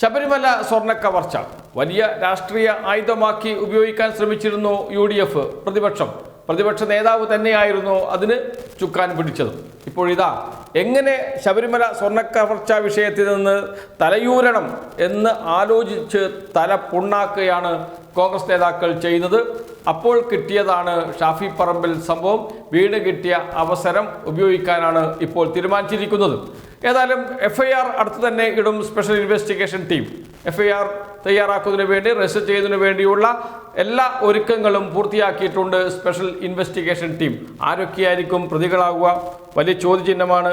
ശബരിമല സ്വർണ കവർച്ച വലിയ രാഷ്ട്രീയ ആയുധമാക്കി ഉപയോഗിക്കാൻ ശ്രമിച്ചിരുന്നു യു ഡി എഫ് പ്രതിപക്ഷം. പ്രതിപക്ഷ നേതാവ് തന്നെയായിരുന്നു അതിന് ചുക്കാൻ പിടിച്ചത്. ഇപ്പോഴിതാ എങ്ങനെ ശബരിമല സ്വർണ കവർച്ച വിഷയത്തിൽ നിന്ന് തലയൂരണം എന്ന് ആലോചിച്ച് തല പുണ്ണാക്കുകയാണ് കോൺഗ്രസ് നേതാക്കൾ ചെയ്യുന്നത്. അപ്പോൾ കിട്ടിയതാണ് ഷാഫി പറമ്പിൽ സംഭവം. വീട് കിട്ടിയ അവസരം ഉപയോഗിക്കാനാണ് ഇപ്പോൾ തീരുമാനിച്ചിരിക്കുന്നത്. ഏതായാലും എഫ് ഐ ആർ അടുത്ത് തന്നെ ഇടും special investigation team F I R തയ്യാറാക്കുന്നതിന് വേണ്ടി രജിസ്റ്റർ ചെയ്യുന്നതിന് വേണ്ടിയുള്ള എല്ലാ ഒരുക്കങ്ങളും പൂർത്തിയാക്കിയിട്ടുണ്ട് സ്പെഷ്യൽ ഇൻവെസ്റ്റിഗേഷൻ ടീം ആരൊക്കെയായിരിക്കും പ്രതികളാകുക? വലിയ ചോദ്യചിഹ്നമാണ്.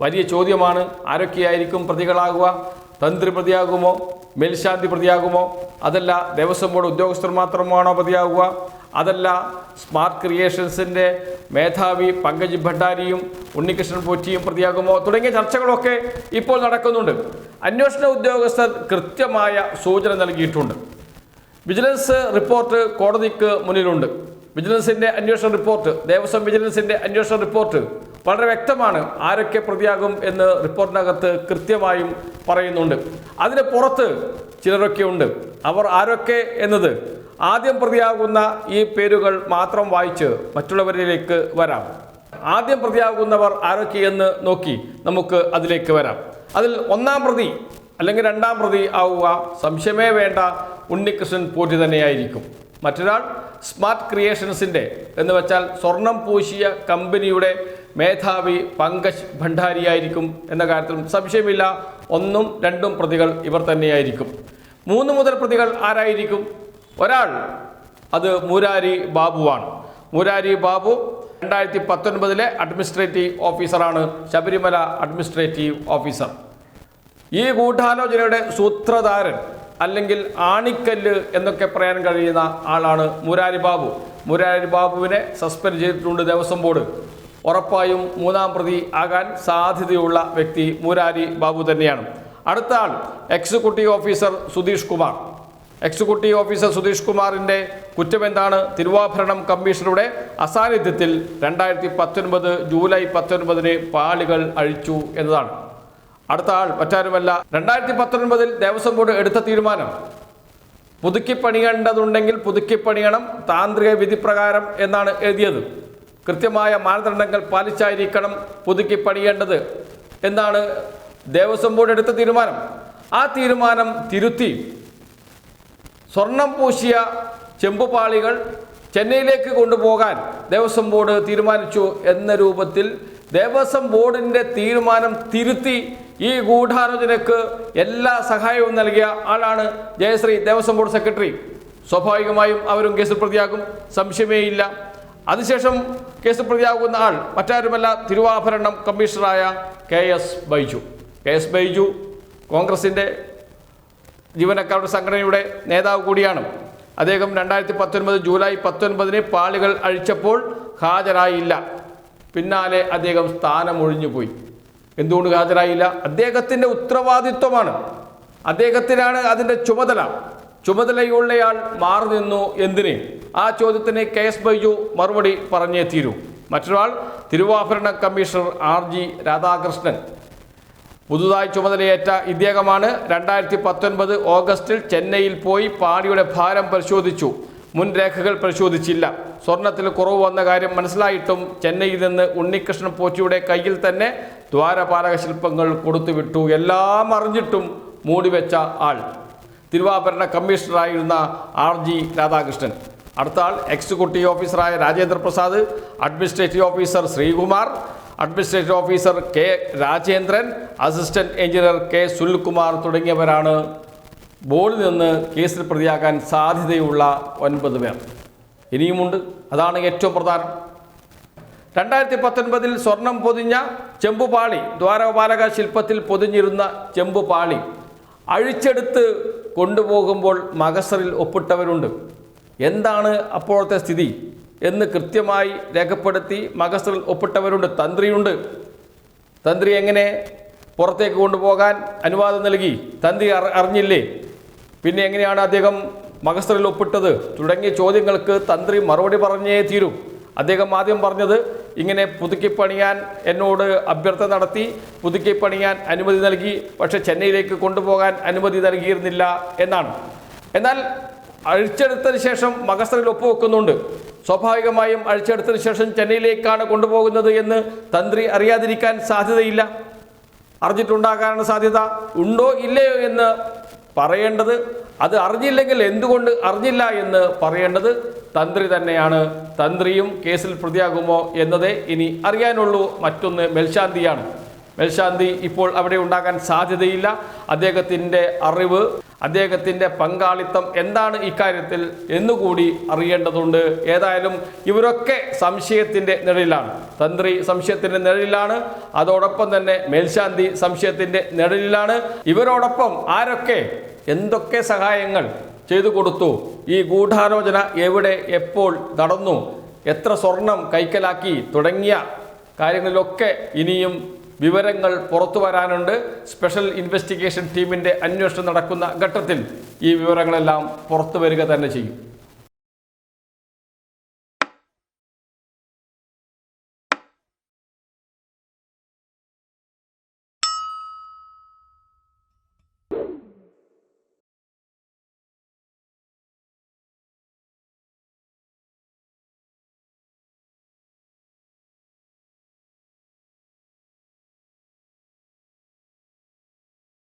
വലിയ ചോദ്യമാണ്. ആരൊക്കെയായിരിക്കും പ്രതികളാകുക? തന്ത്രി പ്രതിയാകുമോ? മേൽശാന്തി പ്രതിയാകുമോ? അതല്ല ദേവസ്വം ബോർഡ് ഉദ്യോഗസ്ഥർ മാത്രമാണോ പ്രതിയാകുക? അതല്ല സ്മാർട്ട് ക്രിയേഷൻസിന്റെ മേധാവി പങ്കജ് ഭണ്ഡാരിയും ഉണ്ണികൃഷ്ണൻ പോറ്റിയും പ്രതിയാകുമോ? തുടങ്ങിയ ചർച്ചകളൊക്കെ ഇപ്പോൾ നടക്കുന്നുണ്ട്. അന്വേഷണ ഉദ്യോഗസ്ഥർ കൃത്യമായ സൂചന നൽകിയിട്ടുണ്ട്. വിജിലൻസ് റിപ്പോർട്ട് കോടതിക്ക് മുന്നിലുണ്ട്. വിജിലൻസിന്റെ അന്വേഷണ റിപ്പോർട്ട് ദേവസ്വം വിജിലൻസിന്റെ അന്വേഷണ റിപ്പോർട്ട് വളരെ വ്യക്തമാണ് ആരൊക്കെ പ്രതിയാകും എന്ന് റിപ്പോർട്ടിനകത്ത് കൃത്യമായും പറയുന്നുണ്ട്. അതിന് പുറത്ത് ചിലരൊക്കെ ഉണ്ട് അവർ ആരൊക്കെ എന്നത് ആദ്യം പ്രതിയാകുന്ന ഈ പേരുകൾ മാത്രം വായിച്ച് മറ്റുള്ളവരിലേക്ക് വരാം. ആദ്യം പ്രതിയാകുന്നവർ ആരൊക്കെയെന്ന് നോക്കി നമുക്ക് അതിലേക്ക് വരാം. അതിൽ ഒന്നാം പ്രതി അല്ലെങ്കിൽ രണ്ടാം പ്രതി ആവുക സംശയമേ വേണ്ട. ഉണ്ണികൃഷ്ണൻ പോറ്റി തന്നെയായിരിക്കും. മറ്റൊരാൾ സ്മാർട്ട് ക്രിയേഷൻസിന്റെ എന്ന് വെച്ചാൽ സ്വർണം പൂശിയ കമ്പനിയുടെ മേധാവി പങ്കജ് ഭണ്ഡാരിയായിരിക്കും എന്ന കാര്യത്തിലും സംശയമില്ല. ഒന്നും രണ്ടും പ്രതികൾ ഇവർ തന്നെയായിരിക്കും. മൂന്ന് മുതൽ പ്രതികൾ ആരായിരിക്കും? ഒരാൾ അത് മുരാരി ബാബുവാണ്. മുരാരി ബാബു രണ്ടായിരത്തി പത്തൊൻപതിലെ അഡ്മിനിസ്ട്രേറ്റീവ് ഓഫീസറാണ്. Sabarimala administrative officer. ഈ ഗൂഢാലോചനയുടെ സൂത്രധാരൻ അല്ലെങ്കിൽ ആണിക്കല്ല് എന്നൊക്കെ പറയാൻ കഴിയുന്ന ആളാണ് മുരാരി ബാബു. മുരാരി ബാബുവിനെ സസ്പെൻഡ് ചെയ്തിട്ടുണ്ട് ദേവസ്വം ബോർഡ്. ഉറപ്പായും മൂന്നാം പ്രതി ആകാൻ സാധ്യതയുള്ള വ്യക്തി മുരാരി ബാബു തന്നെയാണ്. അടുത്ത ആൾ executive officer Sudheesh Kumar. Executive officer Sudheesh കുമാറിന്റെ കുറ്റമെന്താണ് തിരുവാഭരണം കമ്മീഷണറുടെ അസാന്നിധ്യത്തിൽ രണ്ടായിരത്തി പത്തൊൻപത് ജൂലൈ പത്തൊൻപതിന് പാളികൾ അഴിച്ചു എന്നതാണ്. അടുത്ത ആൾ മറ്റാരുമല്ല. രണ്ടായിരത്തി പത്തൊൻപതിൽ ദേവസ്വം ബോർഡ് എടുത്ത തീരുമാനം. പുതുക്കി പണിയേണ്ടതുണ്ടെങ്കിൽ പുതുക്കി പണിയണം താന്ത്രിക വിധി പ്രകാരം എന്നാണ് എഴുതിയത്. കൃത്യമായ മാനദണ്ഡങ്ങൾ പാലിച്ചായിരിക്കണം പുതുക്കി പണിയേണ്ടത് എന്നാണ് ദേവസ്വം ബോർഡ് എടുത്ത തീരുമാനം. ആ തീരുമാനം തിരുത്തി സ്വർണം പൂശിയ ചെമ്പുപാളികൾ ചെന്നൈയിലേക്ക് കൊണ്ടുപോകാൻ ദേവസ്വം ബോർഡ് തീരുമാനിച്ചു എന്ന രൂപത്തിൽ ദേവസ്വം ബോർഡിന്റെ തീരുമാനം തിരുത്തി ഈ ഗൂഢാലോചനയ്ക്ക് എല്ലാ സഹായവും നൽകിയ ആളാണ് ജയശ്രീ ദേവസ്വം ബോർഡ് സെക്രട്ടറി. സ്വാഭാവികമായും അവരും കേസിൽ പ്രതിയാകും. സംശയമേയില്ല. അതിനുശേഷം കേസിൽ പ്രതിയാകുന്ന ആൾ മറ്റാരുമല്ല തിരുവാഭരണം കമ്മീഷണറായ K S Baiju. K S Baiju കോൺഗ്രസിന്റെ ജീവനക്കാരുടെ സംഘടനയുടെ നേതാവ് കൂടിയാണ്. അദ്ദേഹം രണ്ടായിരത്തി പത്തൊൻപത് ജൂലൈ പത്തൊൻപതിന് പാളികൾ അഴിച്ചപ്പോൾ ഹാജരായില്ല. പിന്നാലെ അദ്ദേഹം സ്ഥാനമൊഴിഞ്ഞു പോയി. എന്തുകൊണ്ട് ഹാജരായില്ല? അദ്ദേഹത്തിന്റെ ഉത്തരവാദിത്വമാണ്. അദ്ദേഹത്തിനാണ് അതിന്റെ ചുമതല. ചുമതലയുള്ളയാൾ മാറി നിന്നു എന്തിന്? ആ ചോദ്യത്തിന് കെ എസ് ബൈജു മറുപടി പറഞ്ഞേ തീരൂ. മറ്റൊരാൾ തിരുവാഭരണ കമ്മീഷണർ ആർ ജി രാധാകൃഷ്ണൻ. പുതുതായി ചുമതലയേറ്റ ഇദ്ദേഹമാണ് രണ്ടായിരത്തി പത്തൊൻപത് ഓഗസ്റ്റിൽ ചെന്നൈയിൽ പോയി പാടിയുടെ ഭാരം പരിശോധിച്ചു. മുൻ രേഖകൾ പരിശോധിച്ചില്ല. സ്വർണത്തിൽ കുറവ് വന്ന കാര്യം മനസ്സിലായിട്ടും ചെന്നൈയിൽ നിന്ന് ഉണ്ണികൃഷ്ണൻ പോച്ചിയുടെ കയ്യിൽ തന്നെ ദ്വാരപാലക ശില്പങ്ങൾ കൊടുത്തുവിട്ടു. എല്ലാം അറിഞ്ഞിട്ടും മൂടിവെച്ച ആൾ. തിരുവാഭരണ കമ്മീഷണറായിരുന്ന ആർ ജി രാധാകൃഷ്ണൻ. അടുത്ത ആൾ എക്സിക്യൂട്ടീവ് ഓഫീസറായ Rajendra Prasad administrative officer Sreekumar administrative officer K Rajendran assistant engineer K Sunilkumar തുടങ്ങിയവരാണ് ബോർഡിൽ നിന്ന് കേസിൽ പ്രതിയാക്കാൻ സാധ്യതയുള്ള ഒൻപത് പേർ. ഇനിയുമുണ്ട്. അതാണ് ഏറ്റവും പ്രധാനം. രണ്ടായിരത്തി പത്തൊൻപതിൽ സ്വർണം പൊതിഞ്ഞ ചെമ്പുപാളി ദ്വാരപാലക ശില്പത്തിൽ പൊതിഞ്ഞിരുന്ന ചെമ്പുപാളി അഴിച്ചെടുത്ത് കൊണ്ടുപോകുമ്പോൾ മകസറിൽ ഒപ്പിട്ടവരുണ്ട്. എന്താണ് അപ്പോഴത്തെ സ്ഥിതി? എന്ന് കൃത്യമായി രേഖപ്പെടുത്തി മകസറിൽ ഒപ്പിട്ടവരുണ്ട് തന്ത്രിയുണ്ട്. തന്ത്രി എങ്ങനെ പുറത്തേക്ക് കൊണ്ടുപോകാൻ അനുവാദം നൽകി? തന്ത്രി അറി- അറിഞ്ഞില്ലേ? പിന്നെ എങ്ങനെയാണ് അദ്ദേഹം മകസറിൽ ഒപ്പിട്ടത്? തുടങ്ങിയ ചോദ്യങ്ങൾക്ക് തന്ത്രി മറുപടി പറഞ്ഞേ തീരൂ. അദ്ദേഹം ആദ്യം പറഞ്ഞത് ഇങ്ങനെ പുതുക്കിപ്പണിയാൻ എന്നോട് അഭ്യർത്ഥന നടത്തി പുതുക്കിപ്പണിയാൻ അനുമതി നൽകി പക്ഷെ ചെന്നൈയിലേക്ക് കൊണ്ടുപോകാൻ അനുമതി നൽകിയിരുന്നില്ല എന്നാണ്. എന്നാൽ അഴിച്ചെടുത്തതിന് ശേഷം മകസറിൽ ഒപ്പുവെക്കുന്നുണ്ട്. സ്വാഭാവികമായും അഴിച്ചെടുത്തതിന് ശേഷം ചെന്നൈയിലേക്കാണ് കൊണ്ടുപോകുന്നത് എന്ന് തന്ത്രി അറിയാതിരിക്കാൻ സാധ്യതയില്ല. അറിഞ്ഞിട്ടുണ്ടാകാനാണ് സാധ്യത. ഉണ്ടോ ഇല്ലയോ എന്ന് പറയേണ്ടത് അത് അറിഞ്ഞില്ലെങ്കിൽ എന്തുകൊണ്ട് അറിഞ്ഞില്ല എന്ന് പറയേണ്ടത് തന്ത്രി തന്നെയാണ്. തന്ത്രിയും കേസിൽ പ്രതിയാകുമോ എന്നതേ ഇനി അറിയാനുള്ളൂ. മറ്റൊന്ന് മേൽശാന്തിയാണ്. മേൽശാന്തി ഇപ്പോൾ അവിടെ ഉണ്ടാകാൻ സാധ്യതയില്ല. അദ്ദേഹത്തിന്റെ അറിവ് അദ്ദേഹത്തിന്റെ പങ്കാളിത്തം എന്താണ് ഇക്കാര്യത്തിൽ എന്നുകൂടി അറിയേണ്ടതുണ്ട്. ഏതായാലും ഇവരൊക്കെ സംശയത്തിന്റെ നിഴലിലാണ്. തന്ത്രി സംശയത്തിന്റെ നിഴലിലാണ്. അതോടൊപ്പം തന്നെ മേൽശാന്തി സംശയത്തിന്റെ നിഴലിലാണ്. ഇവരോടൊപ്പം ആരൊക്കെ എന്തൊക്കെ സഹായങ്ങൾ ചെയ്തു കൊടുത്തു? ഈ ഗൂഢാലോചന എവിടെ എപ്പോൾ നടന്നു? എത്ര സ്വർണം കൈക്കലാക്കി തുടങ്ങിയ കാര്യങ്ങളിലൊക്കെ ഇനിയും വിവരങ്ങൾ പുറത്തു വരാനുണ്ട്. സ്പെഷ്യൽ ഇൻവെസ്റ്റിഗേഷൻ ടീമിന്റെ അന്വേഷണം നടക്കുന്ന ഘട്ടത്തിൽ ഈ വിവരങ്ങളെല്ലാം പുറത്തു വരിക തന്നെ ചെയ്യും.